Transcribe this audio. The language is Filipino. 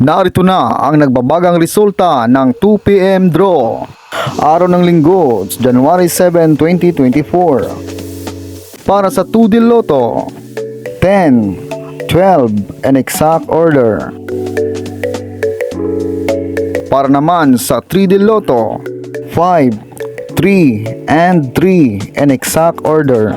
Narito na ang nagbabagang resulta ng 2pm draw. Araw ng linggo, January 7, 2024. Para sa 2D Lotto, 10, 12, and exact order. Para naman sa 3D Lotto, 5, 3, and 3, and exact order.